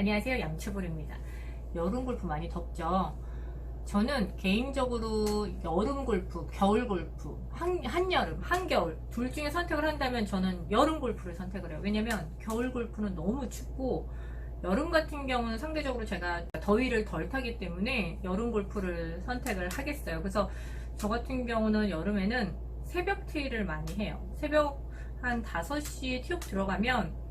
안녕하세요. 양치볼입니다. 여름 골프 많이 덥죠? 저는 개인적으로 여름 골프, 겨울 골프, 한, 한여름, 한겨울 둘 중에 선택을 한다면 저는 여름 골프를 선택을 해요. 왜냐면 겨울 골프는 너무 춥고 여름 같은 경우는 상대적으로 제가 더위를 덜 타기 때문에 여름 골프를 선택을 하겠어요. 그래서 저 같은 경우는 여름에는 새벽 티를 많이 해요. 새벽 한 5시에 티업 들어가면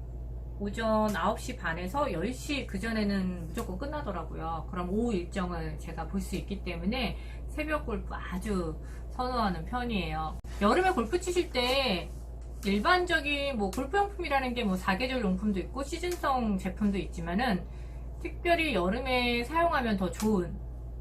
오전 9시 반에서 10시 그전에는 무조건 끝나더라고요. 그럼 오후 일정을 제가 볼 수 있기 때문에 새벽 골프 아주 선호하는 편이에요. 여름에 골프 치실 때 일반적인 뭐 골프 용품이라는 게뭐 사계절 용품도 있고 시즌성 제품도 있지만은 특별히 여름에 사용하면 더 좋은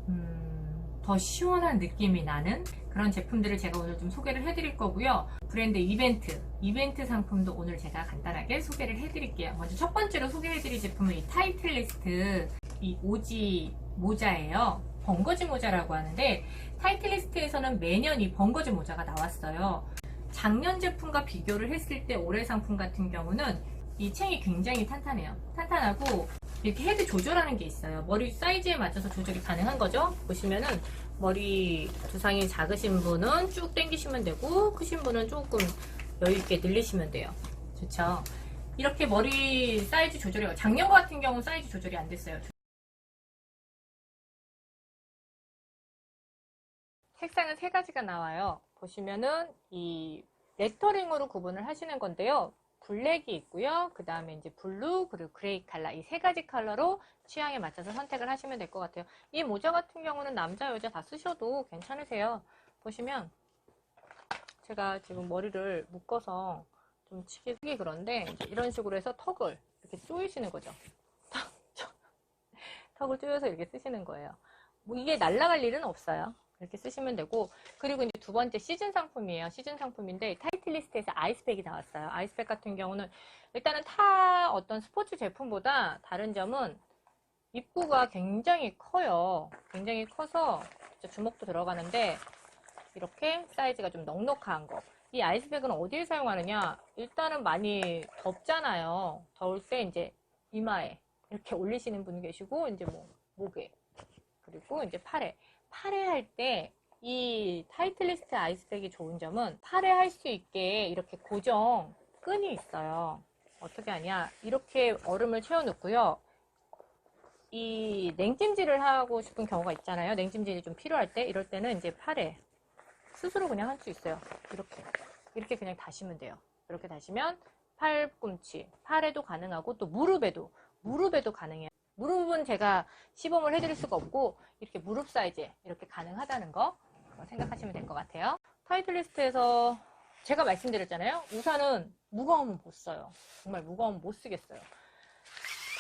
음, 더 시원한 느낌이 나는 그런 제품들을 제가 오늘 좀 소개를 해드릴 거고요. 브랜드 이벤트, 이벤트 상품도 오늘 제가 간단하게 소개를 해드릴게요. 먼저 첫 번째로 소개해드릴 제품은 이 타이틀리스트 이 오지 모자예요. 번거지 모자라고 하는데 타이틀리스트에서는 매년 이 번거지 모자가 나왔어요. 작년 제품과 비교를 했을 때 올해 상품 같은 경우는 이 챙이 굉장히 탄탄해요. 탄탄하고 이렇게 헤드 조절하는 게 있어요. 머리 사이즈에 맞춰서 조절이 가능한 거죠. 보시면은 머리 두상이 작으신 분은 쭉 당기시면 되고 크신 분은 조금 여유 있게 늘리시면 돼요. 좋죠. 이렇게 머리 사이즈 조절이 작년 같은 경우는 사이즈 조절이 안 됐어요. 색상은 세 가지가 나와요. 보시면은 이 레터링으로 구분을 하시는 건데요. 블랙이 있고요. 그 다음에 이제 블루 그리고 그레이 컬러 이 세 가지 컬러로 취향에 맞춰서 선택을 하시면 될 것 같아요. 이 모자 같은 경우는 남자 여자 다 쓰셔도 괜찮으세요. 보시면 제가 지금 머리를 묶어서 좀 치기 그런데 이런 식으로 해서 턱을 이렇게 조이시는 거죠. 턱을 조여서 이렇게 쓰시는 거예요. 뭐 이게 날아갈 일은 없어요. 이렇게 쓰시면 되고 그리고 이제 두 번째 시즌 상품이에요. 시즌 상품인데 타이틀리스트에서 아이스팩이 나왔어요. 아이스팩 같은 경우는 일단은 타 어떤 스포츠 제품보다 다른 점은 입구가 굉장히 커요. 굉장히 커서 주먹도 들어가는데 이렇게 사이즈가 좀 넉넉한 거. 이 아이스팩은 어디에 사용하느냐? 일단은 많이 덥잖아요. 더울 때 이제 이마에 이렇게 올리시는 분 계시고 이제 뭐 목에 그리고 이제 팔에 팔에 할때 이 타이틀리스트 아이스팩이 좋은 점은 팔에 할수 있게 이렇게 고정 끈이 있어요. 어떻게 하냐? 이렇게 얼음을 채워 넣고요. 이 냉찜질을 하고 싶은 경우가 있잖아요. 냉찜질이 좀 필요할 때 이럴 때는 이제 팔에 스스로 그냥 할 수 있어요. 이렇게 이렇게 그냥 다시면 돼요. 이렇게 다시면 팔꿈치, 팔에도 가능하고 또 무릎에도 무릎에도 가능해요. 무릎은 제가 시범을 해드릴 수가 없고 이렇게 무릎 사이즈 이렇게 가능하다는 거 생각하시면 될 것 같아요. 타이틀리스트에서 제가 말씀드렸잖아요. 우산은 무거우면 못 써요. 정말 무거우면 못 쓰겠어요.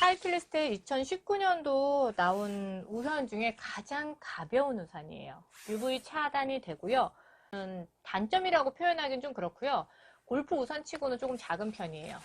타이틀리스트에 2019년도 나온 우산 중에 가장 가벼운 우산이에요. UV 차단이 되고요. 음, 단점이라고 표현하기는 좀 그렇고요. 골프 우산 치고는 조금 작은 편이에요.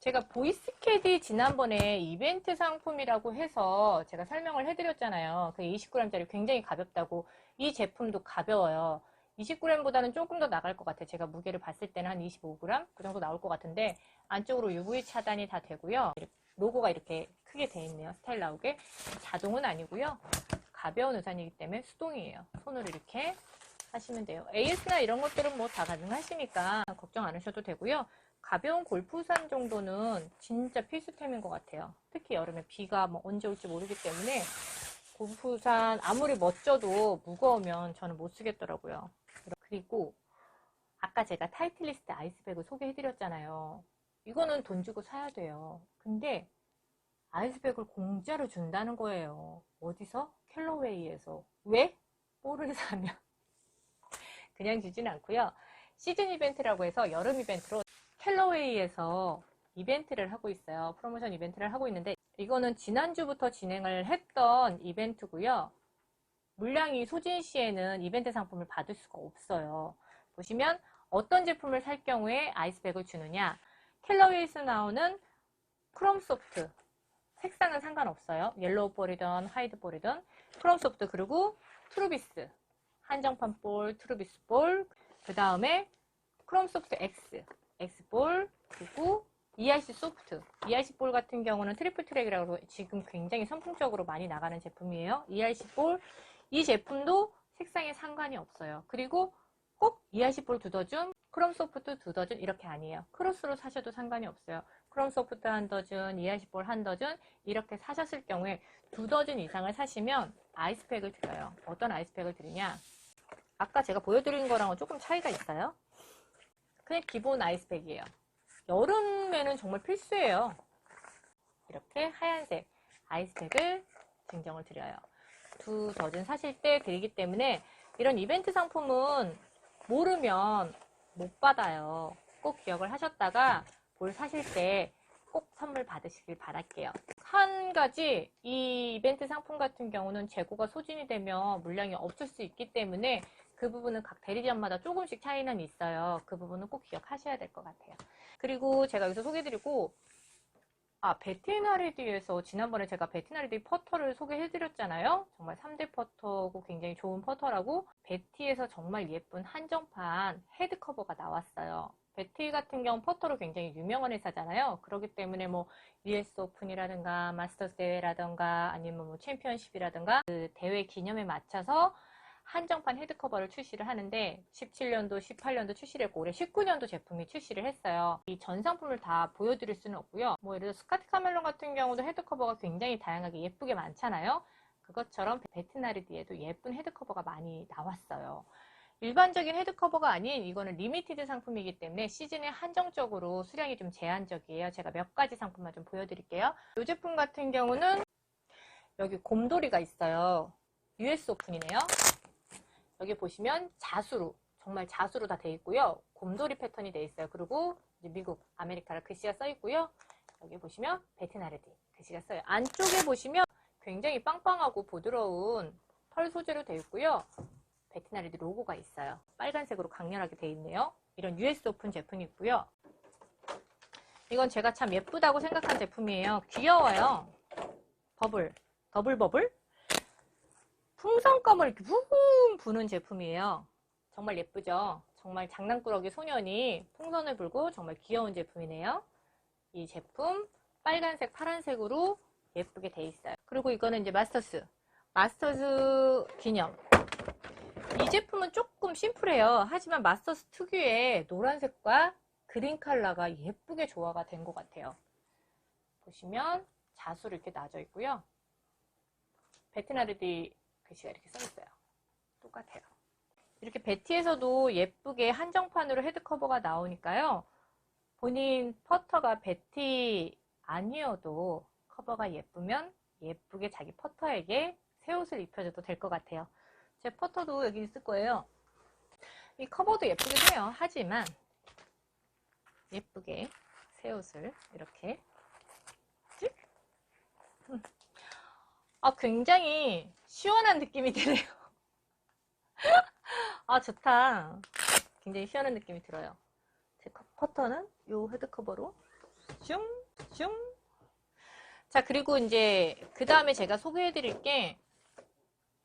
제가 보이스캐디 지난번에 이벤트 상품이라고 해서 제가 설명을 해드렸잖아요. 그 20g짜리 굉장히 가볍다고 이 제품도 가벼워요. 20g보다는 조금 더 나갈 것 같아요. 제가 무게를 봤을 때는 한 25g 그 정도 나올 것 같은데 안쪽으로 UV 차단이 다 되고요. 로고가 이렇게 크게 돼 있네요. 스타일 나오게 자동은 아니고요. 가벼운 우산이기 때문에 수동이에요. 손으로 이렇게 하시면 돼요. AS나 이런 것들은 뭐 다 가능하시니까 걱정 안 하셔도 되고요. 가벼운 골프우산 정도는 진짜 필수템인 것 같아요. 특히 여름에 비가 뭐 언제 올지 모르기 때문에 골프우산 아무리 멋져도 무거우면 저는 못 쓰겠더라고요. 그리고 아까 제가 타이틀리스트 아이스백을 소개해드렸잖아요. 이거는 돈 주고 사야 돼요. 근데 아이스백을 공짜로 준다는 거예요. 어디서? 캘러웨이에서. 왜? 볼을 사면. 그냥 주진 않고요. 시즌 이벤트라고 해서 여름 이벤트로 캘러웨이에서 이벤트를 하고 있어요. 프로모션 이벤트를 하고 있는데 이거는 지난주부터 진행을 했던 이벤트고요. 물량이 소진 시에는 이벤트 상품을 받을 수가 없어요. 보시면 어떤 제품을 살 경우에 아이스백을 주느냐 캘러웨이에서 나오는 크롬 소프트 색상은 상관없어요. 옐로우 볼이든 화이트 볼이든 크롬 소프트 그리고 트루비스 한정판 볼, 트루비스 볼, 그 다음에 크롬 소프트 X, X볼, 그리고 ERC 소프트, ERC 볼 같은 경우는 트리플 트랙이라고 지금 굉장히 선풍적으로 많이 나가는 제품이에요. ERC 볼, 이 제품도 색상에 상관이 없어요. 그리고 꼭 ERC 볼 두 더준, 크롬 소프트 두 더준 이렇게 아니에요. 크로스로 사셔도 상관이 없어요. 크롬 소프트 한 더준, ERC 볼 한 더준 이렇게 사셨을 경우에 두 더준 이상을 사시면 아이스팩을 드려요. 어떤 아이스팩을 드리냐? 아까 제가 보여드린 거랑은 조금 차이가 있어요. 그냥 기본 아이스팩이에요. 여름에는 정말 필수예요. 이렇게 하얀색 아이스팩을 증정을 드려요. 두 더즌 사실 때 드리기 때문에 이런 이벤트 상품은 모르면 못 받아요. 꼭 기억을 하셨다가 볼 사실 때 꼭 선물 받으시길 바랄게요. 한 가지 이 이벤트 상품 같은 경우는 재고가 소진이 되면 물량이 없을 수 있기 때문에 그 부분은 각 대리점마다 조금씩 차이는 있어요. 그 부분은 꼭 기억하셔야 될 것 같아요. 그리고 제가 여기서 소개해드리고 아 베티나리디에서 지난번에 제가 베티나리디 퍼터를 소개해드렸잖아요. 정말 3대 퍼터고 굉장히 좋은 퍼터라고 베티에서 정말 예쁜 한정판 헤드커버가 나왔어요. 베티 같은 경우 퍼터로 굉장히 유명한 회사잖아요. 그렇기 때문에 뭐 US 오픈이라든가 마스터스 대회라든가 아니면 뭐 챔피언십이라든가 그 대회 기념에 맞춰서 한정판 헤드커버를 출시를 하는데 17년도, 18년도 출시를 했고 올해 19년도 제품이 출시를 했어요. 이 전 상품을 다 보여드릴 수는 없고요. 뭐 예를 들어 스카트 카멜론 같은 경우도 헤드커버가 굉장히 다양하게 예쁘게 많잖아요. 그것처럼 베트나르디에도 예쁜 헤드커버가 많이 나왔어요. 일반적인 헤드커버가 아닌 이거는 리미티드 상품이기 때문에 시즌에 한정적으로 수량이 좀 제한적이에요. 제가 몇 가지 상품만 좀 보여드릴게요. 이 제품 같은 경우는 여기 곰돌이가 있어요. US 오픈이네요. 여기 보시면 자수로 정말 자수로 다 돼 있고요. 곰돌이 패턴이 돼 있어요. 그리고 미국 아메리카라 글씨가 써 있고요. 여기 보시면 베트나르디 글씨가 써요. 안쪽에 보시면 굉장히 빵빵하고 부드러운 펄 소재로 되어 있고요. 베트나르디 로고가 있어요. 빨간색으로 강렬하게 되어 있네요. 이런 US 오픈 제품이 있고요. 이건 제가 참 예쁘다고 생각한 제품이에요. 귀여워요. 버블, 더블 버블? 풍선껌을 이렇게 붕 부는 제품이에요. 정말 예쁘죠? 정말 장난꾸러기 소년이 풍선을 불고 정말 귀여운 제품이네요. 이 제품 빨간색, 파란색으로 예쁘게 돼 있어요. 그리고 이거는 이제 마스터스. 마스터스 기념. 이 제품은 조금 심플해요. 하지만 마스터스 특유의 노란색과 그린 컬러가 예쁘게 조화가 된 것 같아요. 보시면 자수로 이렇게 나져 있고요. 베트나르디 글씨가 이렇게 써 있어요. 똑같아요. 이렇게 베티에서도 예쁘게 한정판으로 헤드커버가 나오니까요. 본인 퍼터가 베티 아니어도 커버가 예쁘면 예쁘게 자기 퍼터에게 새 옷을 입혀줘도 될 것 같아요. 제 퍼터도 여기 있을 거예요. 이 커버도 예쁘긴 해요. 하지만 예쁘게 새 옷을 이렇게 찍? 음. 아 굉장히 시원한 느낌이 드네요. 아 좋다. 굉장히 시원한 느낌이 들어요. 제 커- 퍼터는 요 헤드 커버로 슝, 슝. 자 그리고 이제 그 다음에 제가 소개해드릴 게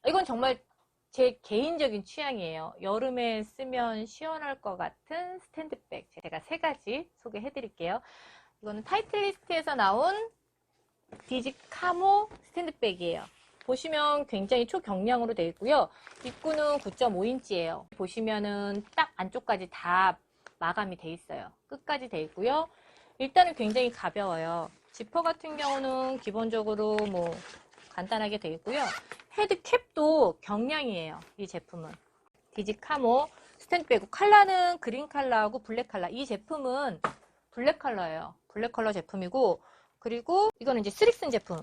이건 정말 제 개인적인 취향이에요. 여름에 쓰면 시원할 것 같은 스탠드백. 제가 세 가지 소개해 드릴게요. 이거는 타이틀리스트에서 나온 디지 카모 스탠드백이에요. 보시면 굉장히 초경량으로 되어 있고요. 입구는 9.5인치예요. 보시면은 딱 안쪽까지 다 마감이 돼 있어요. 끝까지 돼 있고요. 일단은 굉장히 가벼워요. 지퍼 같은 경우는 기본적으로 뭐 간단하게 되어 있고요. 헤드 캡도 경량이에요. 이 제품은. 디지 카모 스탠드백이고 컬러는 그린 컬러하고 블랙 컬러. 이 제품은 블랙 컬러예요. 블랙 컬러 제품이고 그리고 이거는 이제 스릭슨 제품.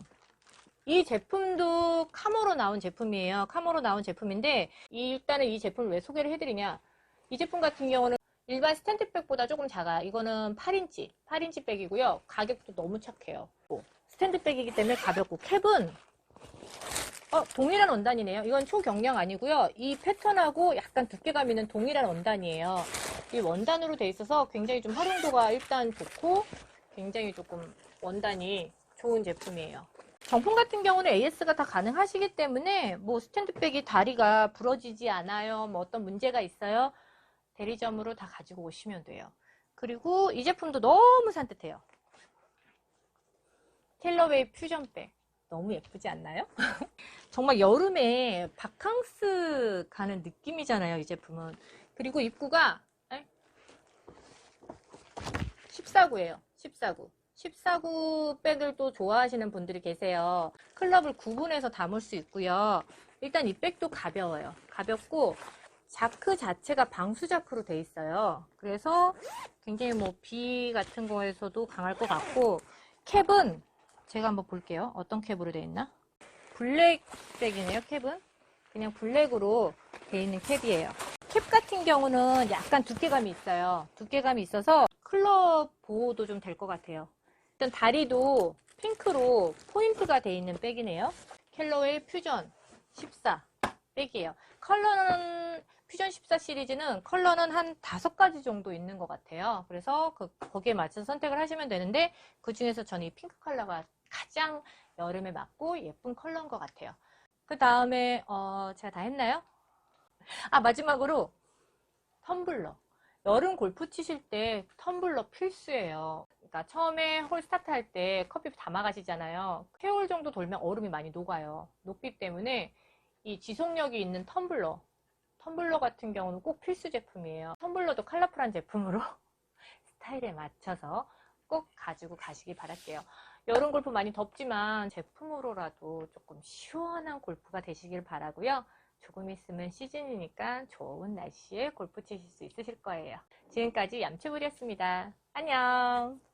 이 제품도 카모로 나온 제품이에요. 카모로 나온 제품인데 이- 일단은 이 제품을 왜 소개를 해드리냐. 이 제품 같은 경우는 일반 스탠드백보다 조금 작아요. 이거는 8인치, 8인치 백이고요. 가격도 너무 착해요. 스탠드백이기 때문에 가볍고 캡은 어, 동일한 원단이네요. 이건 초경량 아니고요. 이 패턴하고 약간 두께감 있는 동일한 원단이에요. 이 원단으로 돼 있어서 굉장히 좀 활용도가 일단 좋고 굉장히 조금 원단이 좋은 제품이에요. 정품 같은 경우는 AS가 다 가능하시기 때문에 뭐 스탠드백이 다리가 부러지지 않아요. 뭐 어떤 문제가 있어요. 대리점으로 다 가지고 오시면 돼요. 그리고 이 제품도 너무 산뜻해요. 캘러웨이 퓨전백. 너무 예쁘지 않나요? 정말 여름에 바캉스 가는 느낌이잖아요, 이 제품은. 그리고 입구가 14구예요. 14구. 14구 백을 또 좋아하시는 분들이 계세요. 클럽을 구분해서 담을 수 있고요. 일단 이 백도 가벼워요. 가볍고 자크 자체가 방수 자크로 돼 있어요. 그래서 굉장히 뭐비 같은 거에서도 강할 것 같고 캡은 제가 한번 볼게요. 어떤 캡으로 돼 있나? 블랙 백이네요. 캡은 그냥 블랙으로 돼 있는 캡이에요. 캡 같은 경우는 약간 두께감이 있어요. 두께감이 있어서 클럽 보호도 좀 될 것 같아요. 일단 다리도 핑크로 포인트가 돼 있는 백이네요. 캘러웨이 퓨전 14 백이에요. 컬러는 퓨전 14 시리즈는 컬러는 한 다섯 가지 정도 있는 것 같아요. 그래서 그, 거기에 맞춰서 선택을 하시면 되는데 그 중에서 저는 이 핑크 컬러가 가장 여름에 맞고 예쁜 컬러인 것 같아요. 그 다음에 어, 제가 다 했나요? 아 마지막으로 텀블러. 여름 골프 치실 때 텀블러 필수예요. 그러니까 처음에 홀 스타트 할 때 커피 담아 가시잖아요. 세월 정도 돌면 얼음이 많이 녹아요. 녹기 때문에 이 지속력이 있는 텀블러. 텀블러 같은 경우는 꼭 필수 제품이에요. 텀블러도 컬러풀한 제품으로 스타일에 맞춰서 꼭 가지고 가시기 바랄게요. 여름 골프 많이 덥지만 제품으로라도 조금 시원한 골프가 되시길 바라고요. 조금 있으면 시즌이니까 좋은 날씨에 골프 치실 수 있으실 거예요. 지금까지 얌체부리였습니다. 안녕!